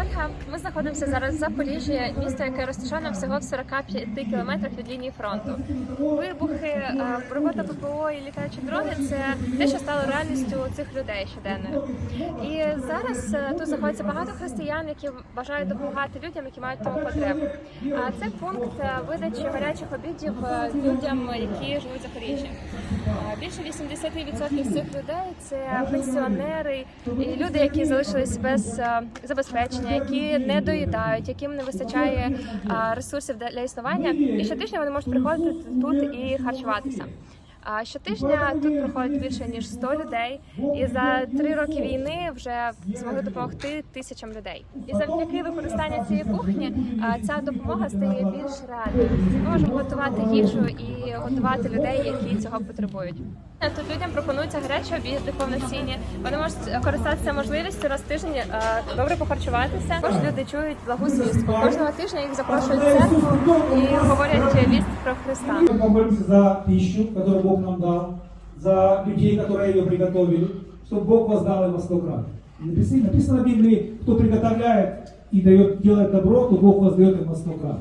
Ольга. Ми знаходимося зараз в Запоріжжі, місто, яке розташоване всього в 45 кілометрах від лінії фронту. Вибухи, е, робота ППО і літаючі дрони це те, що стало реальністю цих людей щоденною. І зараз е, тут знаходиться багато християн, які бажають допомагати людям, які мають тому потребу. А це пункт е, видачі гарячих обідів людям, які живуть в Запоріжжі. Більше 80% з цих людей це пенсіонери і люди, які залишились без забезпечення, які не доїдають, яким не вистачає ресурсів для існування. І щотижня вони можуть приходити тут і харчуватися. А щотижня тут проходить більше ніж 100 людей, і за три роки війни вже змогли допомогти тисячам людей. І завдяки використанню цієї кухні ця допомога стає більш реальною. Ми можемо готувати їжу і годувати людей, які цього потребують. Тут людям пропонуються гарячі обіди повноцінні. Вони можуть користатися можливістю раз тиждень добре похарчуватися. Також люди чують благу звістку. Кожного тижня їх запрошують в церкву і говорять вість про Христа. Мы помолимся за пищу, которую Бог нам дал, за людей, которые ее приготовили, чтобы Бог воздал им во сто крат. Написано, написано в Библии, кто приготовляет и дает, делает добро, то Бог воздает им во сто крат.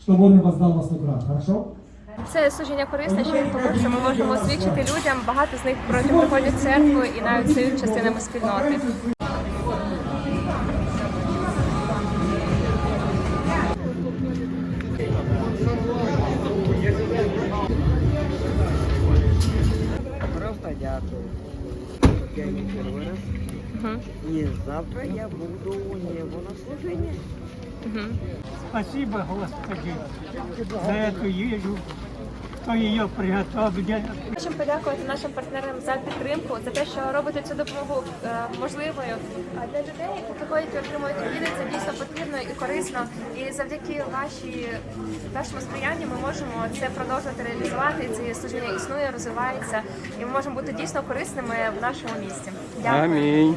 Чтобы Он им воздал во сто крат. Хорошо? Це служіння корисне, що тому що ми можемо освічити людям. Багато з них потім приходять в церкву і навіть стають частинами спільноти. Просто дякую. Я не первый раз. Угу. И завтра я буду у него на служении. Угу. Спасибо, Господи, за эту еду, кто ее приготовил. Хочемо подякувати нашим партнерам за підтримку, за те, що робите цю допомогу е, можливою. А для людей, які приходять і отримують обіди, це дійсно потрібно і корисно. І завдяки вашій вашому сприянню ми можемо це продовжувати реалізувати. Це служіння існує, розвивається, і ми можемо бути дійсно корисними в нашому місті. Дякую. Амінь.